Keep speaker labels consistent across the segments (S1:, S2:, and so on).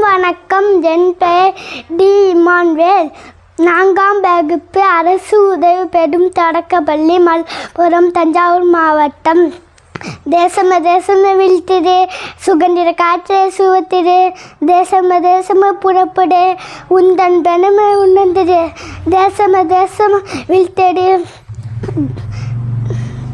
S1: வணக்கம் என் பெயர் D. Emmanuel. நான்காம் வகுப்பு அரசு உதவி பெறும் தொடக்கப்பள்ளி மல்புரம் தஞ்சாவூர் மாவட்டம். தேசம தேசம வீழ்த்திடு சுகந்திர காற்றை சுவத்திடு தேசம தேசம புறப்படு உந்தன் பெணமை உணர்ந்திடு தேசம தேசம வீழ்த்திடு.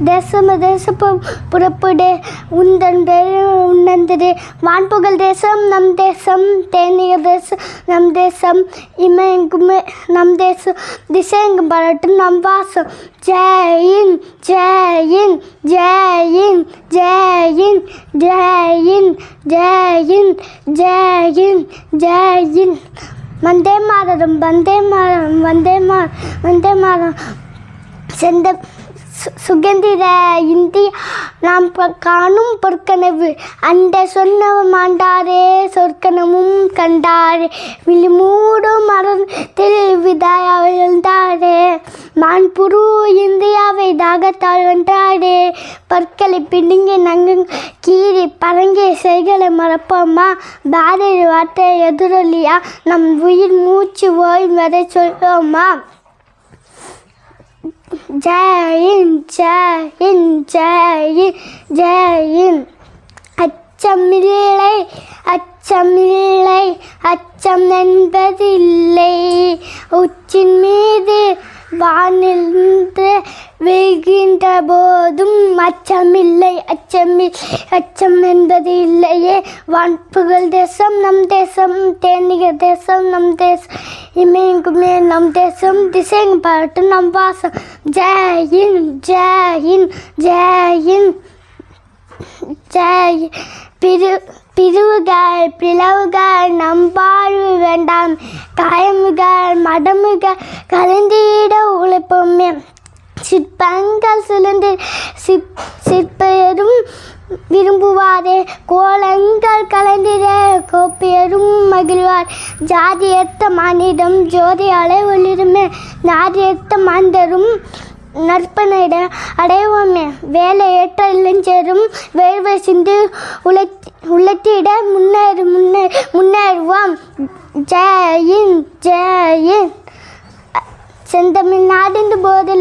S1: தேசம தேசம் புறப்படு. உந்தன் பெரும் உணர்ந்திடு வான்புகழ் தேசம் நம் தேசம். தேனிய தேசம் நம் தேசம். இமயங்குமே நம் தேசம். திசையெங்கும் பரட்டும் நம் வாசம். ஜெயின் ஜெயின் ஜெயின் ஜெயின் ஜெயின் ஜெயின் ஜெயின் ஜெயின். வந்தே மாதரம் வந்தே மாதரம் வந்தே மா வந்தே மாதம் செந்த சுகந்திர இந்தியா நாம் காணும் பொற்கனவு. அந்த சொன்னவ மாண்டாரே சொற்கனமும் கண்டாரே. விழிமூடும் மரத்தில் விதாயா எழுந்தாரே மான்புரு இந்தியாவை தாகத்தால் வென்றாரே. பற்களை பிடுங்கி நங்கு கீறி பரங்கிய செய்களை மறப்போமா? பாரதி வார்த்தை எதிரொலியா? நம் உயிர் மூச்சு ஓய்வதை சொல்வோமா? ജയൻ ജയൻ ജയൻ ജയൻ. അച്ചമില്ലേ അച്ചമില്ലേ അച്ചം നൻപതില്ലേ? ഉച്ചിൻ മീത് വാനിൽ வீழ்கின்ற போதும் அச்சமில்லை அச்சமில்லை அச்சம் என்பது இல்லையே. வான்புகழ் தேசம் நம் தேசம் தேனிகர் தேசம் நம் தேசம். இமயங்குமே நம் தேசம் திசைங்க பாட்டு நம் வாசம். ஜெயின் ஜெயின் ஜெயின் ஜெய் பிரி பிரிவுகள் பிளவுகள் நம் வாழ்வு வேண்டாம். காயமுகள் மடமுகள் கலந்திட சிற்பங்கள் சிலந்து சிற் சிற்பரும் விரும்புவாரே. கோலங்கள் கலந்திட கோப்பெரும் மகிழ்வார். ஜாதியத்த மானிடம் ஜோதி அலை ஒளிருமே. ஜாதியத்த மாந்தரும் நற்பனையிட அடைவோமே. வேலை ஏற்ற இளைஞரும் வேர்வை சிந்து உழைத்தி ചെന്തമിഴ്നാടിന്റെ ബോധൽ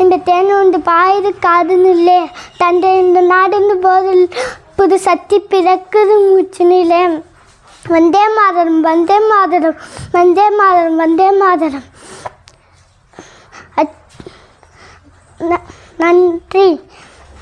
S1: എന്റെ തേനുകൊണ്ട് പായത് കാതുന്നില്ലേ? തന്റെ എന്റെ നാടിന്റെ ബോധൽ പുതു സത്യപ്പിറക്കത് മൂച്ചിനില്ലേ വന്ദേ മാതരം വന്ദേ മാതരം വന്ദേ മാതരം വന്ദേ മാതരം. നന്ദി.